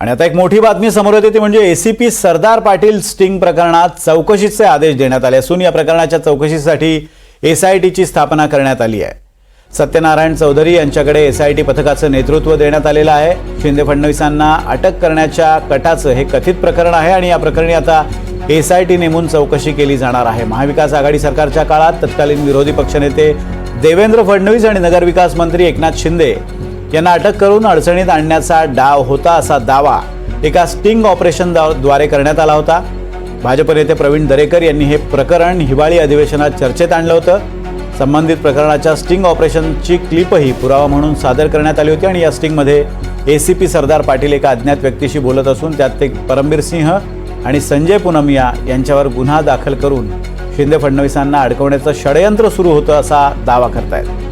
आणि आता एक मोठी बातमी समोर येते ती म्हणजे एसीपी सरदार पाटील स्टिंग प्रकरणात चौकशीचे आदेश देण्यात आले असून या प्रकरणाच्या चौकशीसाठी एसआयटीची स्थापना करण्यात आली आहे. सत्यनारायण चौधरी यांच्याकडे एसआयटी पथकाचं नेतृत्व देण्यात आलेलं आहे. शिंदे फडणवीसांना अटक करण्याच्या कटाचं हे कथित प्रकरण आहे आणि या प्रकरणी आता एसआयटी नेमून चौकशी केली जाणार आहे. महाविकास आघाडी सरकारच्या काळात तत्कालीन विरोधी पक्षनेते देवेंद्र फडणवीस आणि नगरविकास मंत्री एकनाथ शिंदे यांना अटक करून अडचणीत आणण्याचा डाव होता असा दावा एका स्टिंग ऑपरेशनद्वारे करण्यात आला होता. भाजप नेते प्रवीण दरेकर यांनी हे प्रकरण हिवाळी अधिवेशनात चर्चेत आणलं होतं. संबंधित प्रकरणाच्या स्टिंग ऑपरेशनची क्लिपही पुरावा म्हणून सादर करण्यात आली होती आणि या स्टिंगमध्ये A C P Sardar Patil एका अज्ञात व्यक्तीशी बोलत असून त्यात ते परमबीर सिंह आणि संजय पुनमिया यांच्यावर गुन्हा दाखल करून शिंदे फडणवीसांना अडकवण्याचं षडयंत्र सुरू होतं असा दावा करतायत.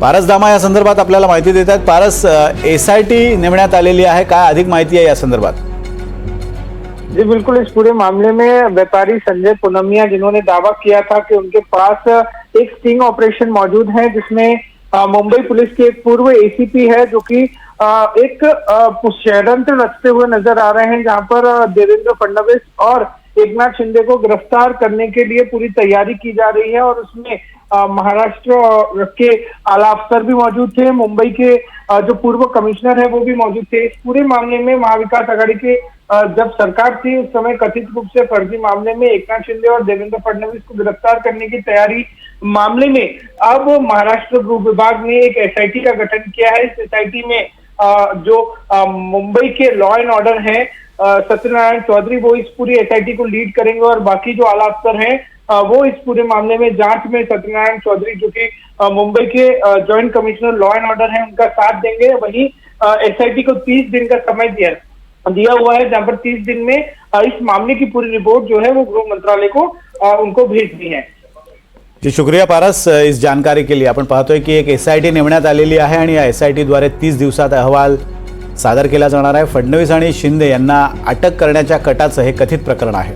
पारस दामा या संदर्भात आपल्याला माहिती देत आहेत पारस एस आय टी नेमण्यात आलेली आहे. काय अधिक माहिती आहे या संदर्भात? जी, बिल्कुल. इस पूरे मामले में व्यापारी संजय पुनमिया, जिन्होंने दावा किया था कि उनके पास एक स्टिंग ऑपरेशन मौजूद है, जिसमें मुंबई पुलिस के एक पूर्व एसीपी है, जो कि एक षड्यंत्र रचते हुए नज़र आ रहे हैं, जहाँ पर देवेंद्र फडणवीस और एकनाथ शिंदे को गिरफ़्तार करने के लिए पूरी तैयारी की जा रही है और उसमें महाराष्ट्र के आला अफसर भी मौजूद थे, मुंबई के जो पूर्व कमिश्नर है वो भी मौजूद थे। इस पूरे मामले में महाविकास आघाड़ी के जब सरकार थी, उस समय कथित रूप से फर्जी मामले में एकनाथ शिंदे और देवेंद्र फडणवीस को गिरफ़्तार करने की तैयारी मामले में, अब महाराष्ट्र गृह विभाग ने एक एसआईटी का गठन किया है। इस एसआईटी में जो मुंबई के लॉ एंड ऑर्डर है सत्यनारायण चौधरी वो इस पूरी एसआईटी को लीड करेंगे और बाकी जो आला अफसर हैं वो इस पूरे मामले में जांच में सत्यनारायण चौधरी जो कि मुंबई के joint commissioner law and order है उनका साथ देंगे। वहीं एसआईटी को 30 दिन का समय दिया दिया हुआ है जहां पर 30 दिन में इस मामले की पूरी रिपोर्ट जो है वो गृह मंत्रालय को उनको उनको भेजनी है। जी शुक्रिया पारस इस जानकारी के लिए। आपण पाहतोय की एक एस आय टी नेमण्यात आलेली आहे आणि या एस आय टीद्वारे तीस दिवसात अहवाल सादर केला जाणार आहे. फडणवीस आणि शिंदे यांना अटक करण्याच्या कटाचं हे कथित प्रकरण आहे.